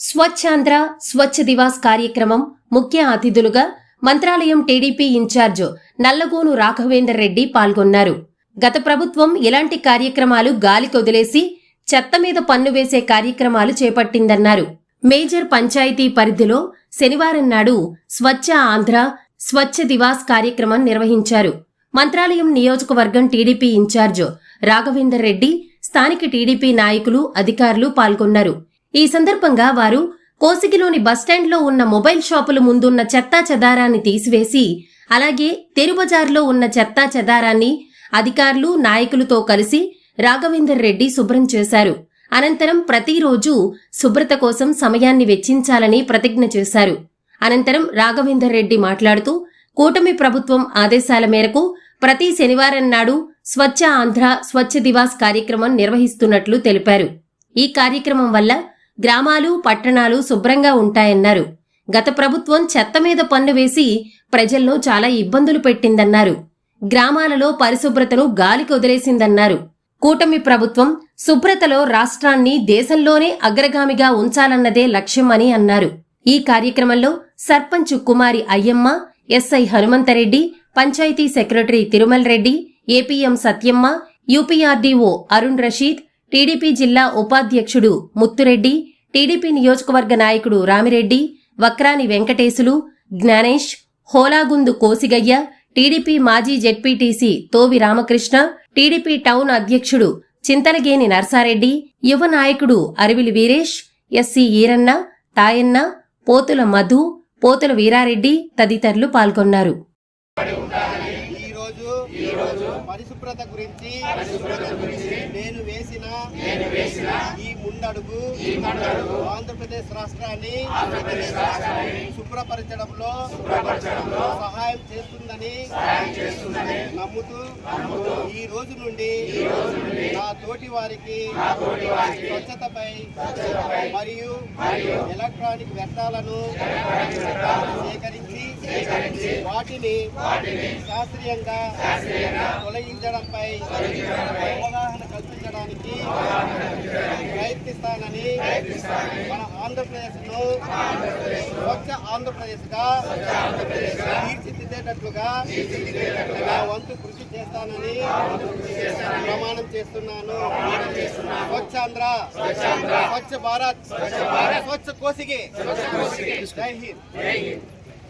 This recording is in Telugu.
స్వచ్ఛాంధ్ర స్వచ్ఛ దివాస్ కార్యక్రమం ముఖ్య అతిథులుగా మంత్రాలయం టీడీపీ ఇన్ఛార్జ్ నల్లగోను రాఘవేందర్ రెడ్డి పాల్గొన్నారు. గత ప్రభుత్వం ఇలాంటి కార్యక్రమాలు గాలికొదిలేసి చెత్త మీద పన్ను వేసే కార్యక్రమాలు చేపట్టిందన్నారు. మేజర్ పంచాయతీ పరిధిలో శనివారం నాడు స్వచ్ఛ ఆంధ్ర స్వచ్ఛ దివాస్ కార్యక్రమం నిర్వహించారు. మంత్రాలయం నియోజకవర్గం టీడీపీ ఇన్ఛార్జ్ రాఘవేందర్ రెడ్డి స్థానిక టీడీపీ నాయకులు అధికారులు పాల్గొన్నారు. ఈ సందర్భంగా వారు కోసిగిలోని బస్టాండ్లో ఉన్న మొబైల్ షాపుల ముందున్న చెత్తా చెదారాన్ని తీసివేసి అలాగే తెరుబజార్లో ఉన్న చెత్తా చెదారాన్ని అధికారులు నాయకులతో కలిసి రాఘవేందర్ రెడ్డి శుభ్రం చేశారు. అనంతరం ప్రతిరోజు శుభ్రత కోసం సమయాన్ని వెచ్చించాలని ప్రతిజ్ఞ చేశారు. అనంతరం రాఘవేందర్ రెడ్డి మాట్లాడుతూ కూటమి ప్రభుత్వం ఆదేశాల మేరకు ప్రతి శనివారం నాడు స్వచ్ఛ ఆంధ్ర స్వచ్ఛ దివాస్ కార్యక్రమం నిర్వహిస్తున్నట్లు తెలిపారు. ఈ కార్యక్రమం వల్ల గ్రామాలు పట్టణాలు శుభ్రంగా ఉంటాయన్నారు. గత ప్రభుత్వం చెత్త మీద పన్ను వేసి ప్రజలను చాలా ఇబ్బందులు పెట్టిందన్నారు. గ్రామాలలో పరిశుభ్రతను గాలికి వదిలేసిందన్నారు. కూటమి ప్రభుత్వం శుభ్రతలో రాష్ట్రాన్ని దేశంలోనే అగ్రగామిగా ఉంచాలన్నదే లక్ష్యమని అన్నారు. ఈ కార్యక్రమంలో sarpanch Kumari Ayyamma SI Hanumanthareddy panchayat secretary Tirumal Reddy APM Satyamma UPRDO Arun Rashid TDP జిల్లా ఉపాధ్యక్షుడు ముత్తురెడ్డి టీడీపీ నియోజకవర్గ నాయకుడు రామిరెడ్డి వక్రాని వెంకటేశులు జ్ఞానేష్ హోలాగుందు కోసిగయ్య టీడీపీ మాజీ ZPTC Tovi Ramakrishna TDP town అధ్యక్షుడు చింతలగేని నర్సారెడ్డి యువ నాయకుడు అరివిలి వీరేష్ ఎస్సీ ఈరన్న తాయన్న పోతుల మధు పోతుల వీరారెడ్డి తదితరులు పాల్గొన్నారు. ఈ రోజు పరిశుభ్రత గురించి నేను వేసిన నేను వేసిన ఈ ముందడుగు ఆంధ్రప్రదేశ్ రాష్ట్రాన్ని శుభ్రపరచడంలో సహాయం చేస్తుందని నమ్ముతూ ఈ రోజు నుండి నా తోటి వారికి స్వచ్ఛతపై మరియు ఎలక్ట్రానిక్ వ్యర్థాలను సేకరించి వాటిని శాస్త్రీయంగా తొలగించడంపై అవగాహన కల్పించడానికి మన ఆంధ్రప్రదేశ్ను స్వచ్ఛ ఆంధ్రప్రదేశ్గా తీర్చిదిద్దేటట్లుగా నా వంతు కృషి చేస్తానని ప్రమాణం చేస్తున్నాను. స్వచ్ఛాంధ్ర స్వచ్ఛ భారత్ స్వచ్ఛ కోసిగి. జై హింద్.